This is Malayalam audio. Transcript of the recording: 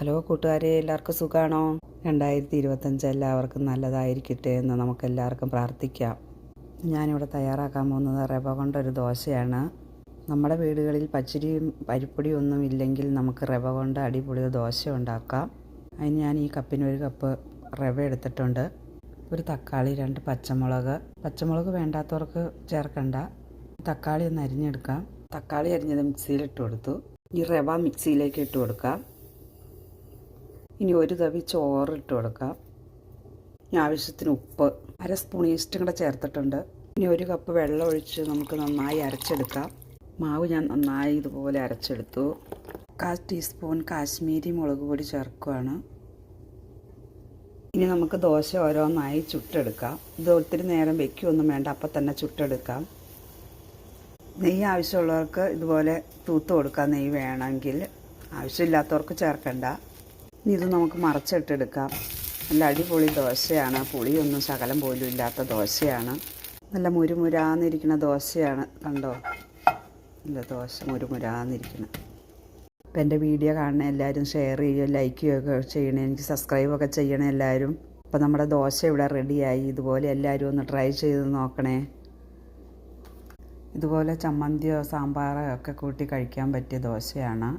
ഹലോ കൂട്ടുകാരെ എല്ലാവർക്കും സുഖമാണോ രണ്ടായിരത്തി ഇരുപത്തഞ്ച് എല്ലാവർക്കും നല്ലതായിരിക്കട്ടെ എന്ന് നമുക്ക് എല്ലാവർക്കും പ്രാർത്ഥിക്കാം. ഞാനിവിടെ തയ്യാറാക്കാൻ പോകുന്നത് റവ കൊണ്ടൊരു ദോശയാണ്. നമ്മുടെ വീടുകളിൽ പച്ചരിയും പരിപ്പൊടിയും ഒന്നും ഇല്ലെങ്കിൽ നമുക്ക് റവ കൊണ്ട് അടിപൊളി ദോശ ഉണ്ടാക്കാം. അതിന് ഞാൻ ഈ കപ്പിന് ഒരു കപ്പ് റവ എടുത്തിട്ടുണ്ട്. ഒരു തക്കാളി രണ്ട് പച്ചമുളക്. പച്ചമുളക് വേണ്ടാത്തവർക്ക് ചേർക്കണ്ട. തക്കാളി ഒന്ന് അരിഞ്ഞെടുക്കാം. തക്കാളി അരിഞ്ഞത് മിക്സിയിലിട്ട് കൊടുത്തു. ഈ റവ മിക്സിയിലേക്ക് ഇട്ട് കൊടുക്കാം. ഇനി ഒരു തവി ചോറിട്ട് കൊടുക്കാം. ഇനി ആവശ്യത്തിന് ഉപ്പ്. അര സ്പൂൺ ഈസ്റ്റും കൂടെ ചേർത്തിട്ടുണ്ട്. ഇനി ഒരു കപ്പ് വെള്ളം ഒഴിച്ച് നമുക്ക് നന്നായി അരച്ചെടുക്കാം. മാവ് ഞാൻ നന്നായി ഇതുപോലെ അരച്ചെടുത്തു. കാൽ ടീസ്പൂൺ കാശ്മീരി മുളക് പൊടി ചേർക്കുകയാണ് ഇനി നമുക്ക് ദോശ ഓരോന്നായി ചുട്ടെടുക്കാം. ഇത് ഒത്തിരി നേരം വെക്കുകയൊന്നും വേണ്ട അപ്പം തന്നെ ചുട്ടെടുക്കാം. നെയ്യ് ആവശ്യമുള്ളവർക്ക് ഇതുപോലെ തൂത്ത് കൊടുക്കാം. നെയ്യ് വേണമെങ്കിൽ. ആവശ്യമില്ലാത്തവർക്ക് ചേർക്കണ്ട. ഇനി ഇത് നമുക്ക് മറച്ചിട്ടെടുക്കാം. നല്ല അടിപൊളി ദോശയാണ്. പുളിയൊന്നും ശകലം പോലും ഇല്ലാത്ത ദോശയാണ്. നല്ല മുരുമുരാന്നിരിക്കുന്ന ദോശയാണ്. കണ്ടോ? നല്ല ദോശ മുരുമുരാന്നിരിക്കണം അപ്പം എന്റെ വീഡിയോ കാണുന്ന എല്ലാവരും ഷെയർ ചെയ്യുക ലൈക്ക് ചെയ്യുകയൊക്കെ ചെയ്യണേ. എനിക്ക് സബ്സ്ക്രൈബൊക്കെ ചെയ്യണേ എല്ലാവരും. അപ്പം നമ്മുടെ ദോശ ഇവിടെ റെഡിയായി ഇതുപോലെ എല്ലാവരും ഒന്ന് ട്രൈ ചെയ്ത് നോക്കണേ. ഇതുപോലെ ചമ്മന്തിയോ സാമ്പാറോ ഒക്കെ കൂട്ടി കഴിക്കാൻ പറ്റിയ ദോശയാണ്.